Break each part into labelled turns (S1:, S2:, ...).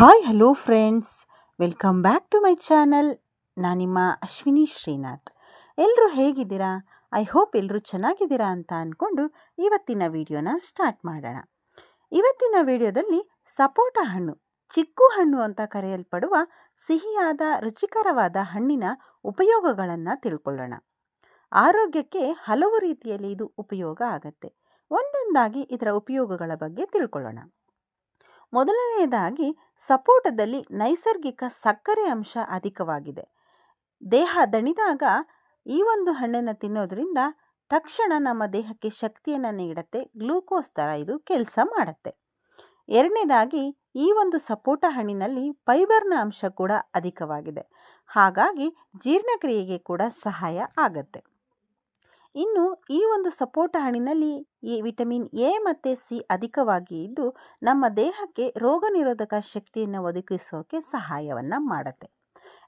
S1: Hi hello friends welcome back to my channel ನಾನು ನಿಮ್ಮ ಅಶ್ವಿನಿ ಶ್ರೀನಾಥ್. ಎಲ್ಲರೂ ಹೇಗಿದ್ದೀರಾ? ಐ ಹೋಪ್ ಎಲ್ಲರೂ ಚೆನ್ನಾಗಿದ್ದೀರಾ ಅಂತ ಅಂದ್ಕೊಂಡು ಇವತ್ತಿನ ವಿಡಿಯೋನ ಸ್ಟಾರ್ಟ್ ಮಾಡೋಣ. ಇವತ್ತಿನ ವಿಡಿಯೋದಲ್ಲಿ ಸಪೋಟ ಹಣ್ಣು, ಚಿಕ್ಕು ಹಣ್ಣು ಅಂತ ಕರೆಯಲ್ಪಡುವ ಸಿಹಿಯಾದ, ರುಚಿಕರವಾದ ಹಣ್ಣಿನ ಉಪಯೋಗಗಳನ್ನು ತಿಳ್ಕೊಳ್ಳೋಣ. ಆರೋಗ್ಯಕ್ಕೆ ಹಲವು ರೀತಿಯಲ್ಲಿ ಇದು ಉಪಯೋಗ ಆಗುತ್ತೆ. ಒಂದೊಂದಾಗಿ ಇದರ ಉಪಯೋಗಗಳ ಬಗ್ಗೆ ತಿಳ್ಕೊಳ್ಳೋಣ. ಮೊದಲನೆಯದಾಗಿ ಸಪೋಟದಲ್ಲಿ ನೈಸರ್ಗಿಕ ಸಕ್ಕರೆ ಅಂಶ ಅಧಿಕವಾಗಿದೆ. ದೇಹ ದಣಿದಾಗ ಈ ಒಂದು ಹಣ್ಣನ್ನು ತಿನ್ನೋದ್ರಿಂದ ತಕ್ಷಣ ನಮ್ಮ ದೇಹಕ್ಕೆ ಶಕ್ತಿಯನ್ನು ನೀಡುತ್ತೆ, ಗ್ಲೂಕೋಸ್ ಥರ ಇದು ಕೆಲಸ ಮಾಡುತ್ತೆ. ಎರಡನೇದಾಗಿ ಈ ಒಂದು ಸಪೋಟ ಹಣ್ಣಿನಲ್ಲಿ ಫೈಬರ್ನ ಅಂಶ ಕೂಡ ಅಧಿಕವಾಗಿದೆ. ಹಾಗಾಗಿ ಜೀರ್ಣಕ್ರಿಯೆಗೆ ಕೂಡ ಸಹಾಯ ಆಗುತ್ತೆ. ಇನ್ನು ಈ ಒಂದು ಸಪೋಟ ಹಣ್ಣಿನಲ್ಲಿ ಈ ವಿಟಮಿನ್ ಎ ಮತ್ತು ಸಿ ಅಧಿಕವಾಗಿ ಇದ್ದು, ನಮ್ಮ ದೇಹಕ್ಕೆ ರೋಗ ನಿರೋಧಕ ಶಕ್ತಿಯನ್ನು ಒದಗಿಸೋಕೆ ಸಹಾಯವನ್ನು ಮಾಡುತ್ತೆ.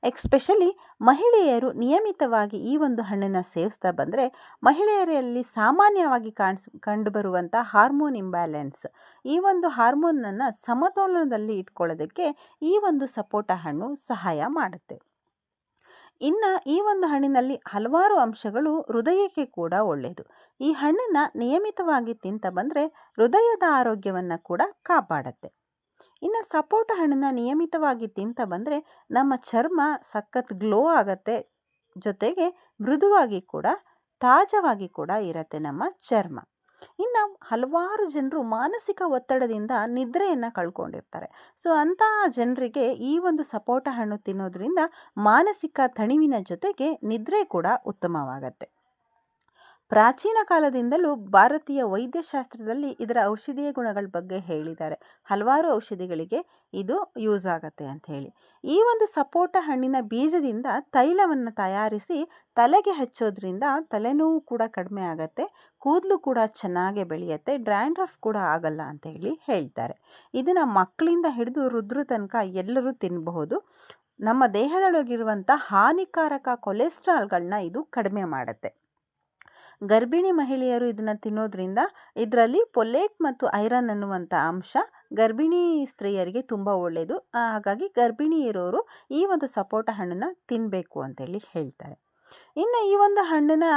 S1: ಎಕ್ಸ್ಪೆಷಲಿ ಮಹಿಳೆಯರು ನಿಯಮಿತವಾಗಿ ಈ ಒಂದು ಹಣ್ಣನ್ನು ಸೇವಿಸ್ತಾ ಬಂದರೆ, ಮಹಿಳೆಯರಲ್ಲಿ ಸಾಮಾನ್ಯವಾಗಿ ಕಾಣಿಸ್ ಕಂಡುಬರುವಂಥ ಹಾರ್ಮೋನ್ ಇಂಬ್ಯಾಲೆನ್ಸ್. ಈ ಒಂದು ಹಾರ್ಮೋನನ್ನು ಸಮತೋಲನದಲ್ಲಿ ಇಟ್ಕೊಳ್ಳೋದಕ್ಕೆ ಈ ಒಂದು ಸಪೋಟ ಹಣ್ಣು ಸಹಾಯ ಮಾಡುತ್ತೆ. ಇನ್ನು ಈ ಒಂದು ಹಣ್ಣಿನಲ್ಲಿ ಹಲವಾರು ಅಂಶಗಳು ಹೃದಯಕ್ಕೆ ಕೂಡ ಒಳ್ಳೆಯದು ಈ ಹಣ್ಣನ್ನು ನಿಯಮಿತವಾಗಿ ತಿಂತ ಬಂದರೆ ಹೃದಯದ ಆರೋಗ್ಯವನ್ನು ಕೂಡ ಕಾಪಾಡುತ್ತೆ. ಇನ್ನು ಸಪೋಟ ಹಣ್ಣನ್ನು ನಿಯಮಿತವಾಗಿ ತಿಂತ ಬಂದರೆ ನಮ್ಮ ಚರ್ಮ ಸಖತ್ ಗ್ಲೋ ಆಗುತ್ತೆ, ಜೊತೆಗೆ ಮೃದುವಾಗಿ ಕೂಡ ತಾಜವಾಗಿ ಕೂಡ ಇರತ್ತೆ ನಮ್ಮ ಚರ್ಮ. ಇನ್ನು ಹಲವಾರು ಜನರು ಮಾನಸಿಕ ಒತ್ತಡದಿಂದ ನಿದ್ರೆಯನ್ನು ಕಳ್ಕೊಂಡಿರ್ತಾರೆ. ಸೊ ಅಂತಹ ಜನರಿಗೆ ಈ ಒಂದು ಸಪೋಟ ಹಣ್ಣು ತಿನ್ನೋದ್ರಿಂದ ಮಾನಸಿಕ ತಣಿವಿನ ಜೊತೆಗೆ ನಿದ್ರೆ ಕೂಡ ಉತ್ತಮವಾಗತ್ತೆ. ಪ್ರಾಚೀನ ಕಾಲದಿಂದಲೂ ಭಾರತೀಯ ವೈದ್ಯಶಾಸ್ತ್ರದಲ್ಲಿ ಇದರ ಔಷಧೀಯ ಗುಣಗಳ ಬಗ್ಗೆ ಹೇಳಿದ್ದಾರೆ. ಹಲವಾರು ಔಷಧಿಗಳಿಗೆ ಇದು ಯೂಸ್ ಆಗತ್ತೆ ಅಂತ ಹೇಳಿ. ಈ ಒಂದು ಸಪೋಟ ಹಣ್ಣಿನ ಬೀಜದಿಂದ ತೈಲವನ್ನು ತಯಾರಿಸಿ ತಲೆಗೆ ಹಚ್ಚೋದ್ರಿಂದ ತಲೆನೋವು ಕೂಡ ಕಡಿಮೆ ಆಗುತ್ತೆ, ಕೂದಲು ಕೂಡ ಚೆನ್ನಾಗಿ ಬೆಳೆಯುತ್ತೆ ಡ್ರ್ಯಾಂಡ್ರಫ್ ಕೂಡ ಆಗಲ್ಲ ಅಂತ ಹೇಳಿ ಹೇಳ್ತಾರೆ. ಇದನ್ನು ಮಕ್ಕಳಿಂದ ಹಿಡಿದು ರುದ್ರ ತನಕ ಎಲ್ಲರೂ ತಿನ್ನಬಹುದು ನಮ್ಮ ದೇಹದೊಳಗಿರುವಂಥ ಹಾನಿಕಾರಕ ಕೊಲೆಸ್ಟ್ರಾಲ್ಗಳನ್ನ ಇದು ಕಡಿಮೆ ಮಾಡುತ್ತೆ. ಗರ್ಭಿಣಿ ಮಹಿಳೆಯರು ಇದನ್ನು ತಿನ್ನೋದ್ರಿಂದ ಇದರಲ್ಲಿ ಪೊಲೇಟ್ ಮತ್ತು ಐರನ್ ಅನ್ನುವಂಥ ಅಂಶ ಗರ್ಭಿಣಿ ಸ್ತ್ರೀಯರಿಗೆ ತುಂಬ ಒಳ್ಳೆಯದು ಹಾಗಾಗಿ ಗರ್ಭಿಣಿ ಇರೋರು ಈ ಒಂದು ಸಪೋಟ ಹಣ್ಣನ್ನು ತಿನ್ನಬೇಕು ಅಂತೇಳಿ ಹೇಳ್ತಾರೆ. ಇನ್ನು ಈ ಒಂದು ಹಣ್ಣನ್ನು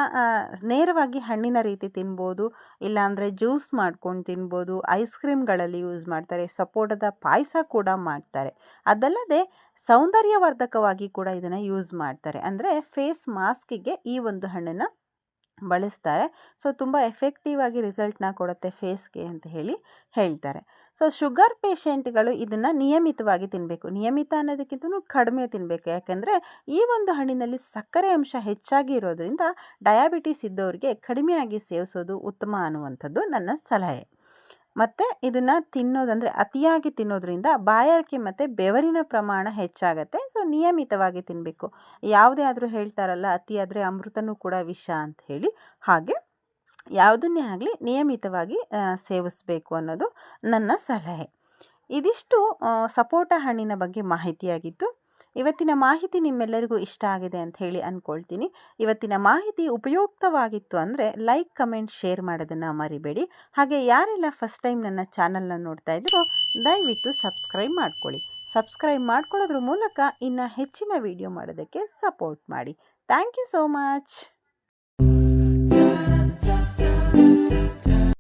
S1: ನೇರವಾಗಿ ಹಣ್ಣಿನ ರೀತಿ ತಿನ್ಬೋದು, ಇಲ್ಲಾಂದರೆ ಜ್ಯೂಸ್ ಮಾಡ್ಕೊಂಡು ತಿನ್ಬೋದು, ಐಸ್ ಕ್ರೀಮ್ಗಳಲ್ಲಿ ಯೂಸ್ ಮಾಡ್ತಾರೆ, ಸಪೋಟದ ಪಾಯಸ ಕೂಡ ಮಾಡ್ತಾರೆ. ಅದಲ್ಲದೆ ಸೌಂದರ್ಯವರ್ಧಕವಾಗಿ ಕೂಡ ಇದನ್ನು ಯೂಸ್ ಮಾಡ್ತಾರೆ. ಅಂದರೆ ಫೇಸ್ ಮಾಸ್ಕಿಗೆ ಈ ಒಂದು ಹಣ್ಣನ್ನು ಬಳಸ್ತಾರೆ. ಸೊ, ತುಂಬ ಎಫೆಕ್ಟಿವ್ ಆಗಿ ರಿಸಲ್ಟ್ನ ಕೊಡುತ್ತೆ ಫೇಸ್ಗೆ ಅಂತ ಹೇಳಿ ಹೇಳ್ತಾರೆ. ಸೊ ಶುಗರ್ ಪೇಷೆಂಟ್ಗಳು ಇದನ್ನು ನಿಯಮಿತವಾಗಿ ತಿನ್ನಬೇಕು ನಿಯಮಿತ ಅನ್ನೋದಕ್ಕಿಂತ ಕಡಿಮೆ ತಿನ್ನಬೇಕು ಯಾಕೆಂದರೆ ಈ ಒಂದು ಹಣ್ಣಿನಲ್ಲಿ ಸಕ್ಕರೆ ಅಂಶ ಹೆಚ್ಚಾಗಿ ಇರೋದ್ರಿಂದ ಡಯಾಬಿಟಿಸ್ ಇದ್ದವರಿಗೆ ಕಡಿಮೆಯಾಗಿ ಸೇವಿಸೋದು ಉತ್ತಮ ಅನ್ನುವಂಥದ್ದು ನನ್ನ ಸಲಹೆ. ಮತ್ತು ಇದನ್ನು ತಿನ್ನೋದಂದರೆ ಅತಿಯಾಗಿ ತಿನ್ನೋದ್ರಿಂದ ಬಾಯಾರಿಕೆ ಮತ್ತು ಬೆವರಿನ ಪ್ರಮಾಣ ಹೆಚ್ಚಾಗತ್ತೆ. ಸೊ ನಿಯಮಿತವಾಗಿ ತಿನ್ನಬೇಕು ಯಾವುದೇ ಆದರೂ ಹೇಳ್ತಾರಲ್ಲ ಅತಿಯಾದರೆ ಅಮೃತನೂ ಕೂಡ ವಿಷ ಅಂತ ಹೇಳಿ. ಹಾಗೆ ಯಾವುದನ್ನೇ ಆಗಲಿ ನಿಯಮಿತವಾಗಿ ಸೇವಿಸಬೇಕು ಅನ್ನೋದು ನನ್ನ ಸಲಹೆ. ಇದಿಷ್ಟು ಸಪೋಟ ಹಣ್ಣಿನ ಬಗ್ಗೆ ಮಾಹಿತಿಯಾಗಿತ್ತು. ಇವತ್ತಿನ ಮಾಹಿತಿ ನಿಮ್ಮೆಲ್ಲರಿಗೂ ಇಷ್ಟ ಆಗಿದೆ ಅಂತ ಹೇಳಿ ಅಂದ್ಕೊಳ್ತೀನಿ ಇವತ್ತಿನ ಮಾಹಿತಿ ಉಪಯುಕ್ತವಾಗಿತ್ತು ಅಂದರೆ ಲೈಕ್, ಕಮೆಂಟ್, ಶೇರ್ ಮಾಡೋದನ್ನು ಮರಿಬೇಡಿ. ಹಾಗೆ ಯಾರೆಲ್ಲ ಫಸ್ಟ್ ಟೈಮ್ ನನ್ನ ಚಾನಲ್ನ ನೋಡ್ತಾ ಇದ್ದರೋ ದಯವಿಟ್ಟು ಸಬ್ಸ್ಕ್ರೈಬ್ ಮಾಡ್ಕೊಳ್ಳಿ. ಸಬ್ಸ್ಕ್ರೈಬ್ ಮಾಡ್ಕೊಳ್ಳೋದ್ರ ಮೂಲಕ ಇನ್ನು ಹೆಚ್ಚಿನ ವಿಡಿಯೋ ಮಾಡೋದಕ್ಕೆ ಸಪೋರ್ಟ್ ಮಾಡಿ. Thank you so much.